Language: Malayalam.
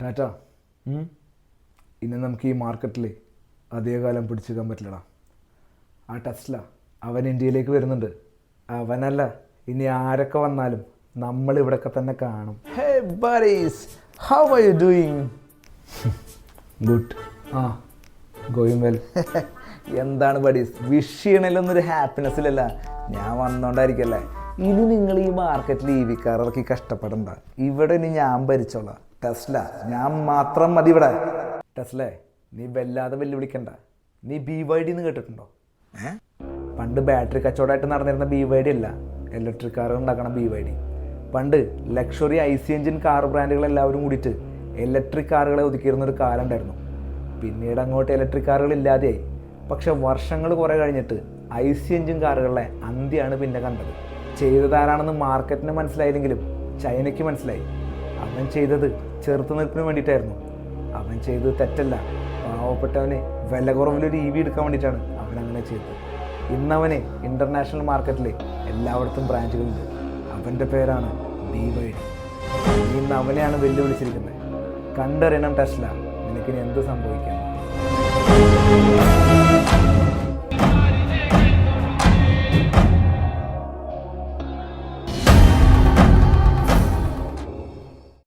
ടാറ്റ ഇന്ന് ഇനി നമുക്ക് ഈ മാർക്കറ്റിൽ അധികകാലം പിടിച്ചെടുക്കാൻ പറ്റില്ലടാ. ആ ടെസ്ല അവൻ ഇന്ത്യയിലേക്ക് വരുന്നുണ്ട്. അവനല്ല ഇനി ആരൊക്കെ വന്നാലും നമ്മൾ ഇവിടെയൊക്കെ തന്നെ കാണും. How are you doing? Good ah going well എന്താണ് ബഡീസ് വിഷ് ഒരു ഹാപ്പിനെസ്സിലല്ല ഞാൻ വന്നോണ്ടായിരിക്കല്ലേ. ഇനി നിങ്ങൾ ഈ മാർക്കറ്റിൽ ഈ വിക്കാറിറക്കി കഷ്ടപ്പെടണ്ട. ഇവിടെ ഇനി ഞാൻ ഭരിച്ചോളാം. ടെസ്ല ഞാൻ മാത്രം മതി ഇവിടെ. ടെസ്ലേ നീ വല്ലാതെ വെല്ലുവിളിക്കണ്ട. നീ ബി വൈ ഡി എന്ന് കേട്ടിട്ടുണ്ടോ? പണ്ട് ബാറ്ററി കച്ചവടമായിട്ട് നടന്നിരുന്ന ബി വൈ ഡി അല്ല ഇലക്ട്രിക് കാർ ഉണ്ടാക്കണം ബി വൈ ഡി പണ്ട് luxury I C engine car ബ്രാൻഡുകൾ എല്ലാവരും കൂടിയിട്ട് ഇലക്ട്രിക് കാറുകളെ ഒതുക്കിയിരുന്ന ഒരു കാലം ഉണ്ടായിരുന്നു. പിന്നീട് അങ്ങോട്ട് ഇലക്ട്രിക് കാറുകൾ ഇല്ലാതെയായി. പക്ഷെ വർഷങ്ങൾ കുറേ കഴിഞ്ഞിട്ട് ഐ സി എഞ്ചിൻ കാറുകളിലെ അന്ത്യാണ് പിന്നെ കണ്ടത്. ചെയ്തതാരാണെന്ന് മാർക്കറ്റിന് മനസ്സിലായില്ലെങ്കിലും ചൈനയ്ക്ക് മനസ്സിലായി. അവൻ ചെയ്തത് ചെറുത്തുനിൽപ്പിന് വേണ്ടിയിട്ടായിരുന്നു. അവൻ ചെയ്തത് തെറ്റല്ല. പാവപ്പെട്ടവനെ വില കുറവിലൊരു ഇ വി എടുക്കാൻ വേണ്ടിയിട്ടാണ് അവൻ അങ്ങനെ ചെയ്തത്. ഇന്നവന് ഇന്റർനാഷണൽ മാർക്കറ്റിലെ എല്ലായിടത്തും ബ്രാഞ്ചുകളുണ്ട് അവന്റെ പേരാണ് ഡിവൈഡ് ഇന്ന് അവനെയാണ് വെല്ലുവിളിച്ചിരിക്കുന്നത്. കണ്ടറിയണം ടെസ്ല. നിനക്കിനി എന്ത് സംഭവിക്കാം?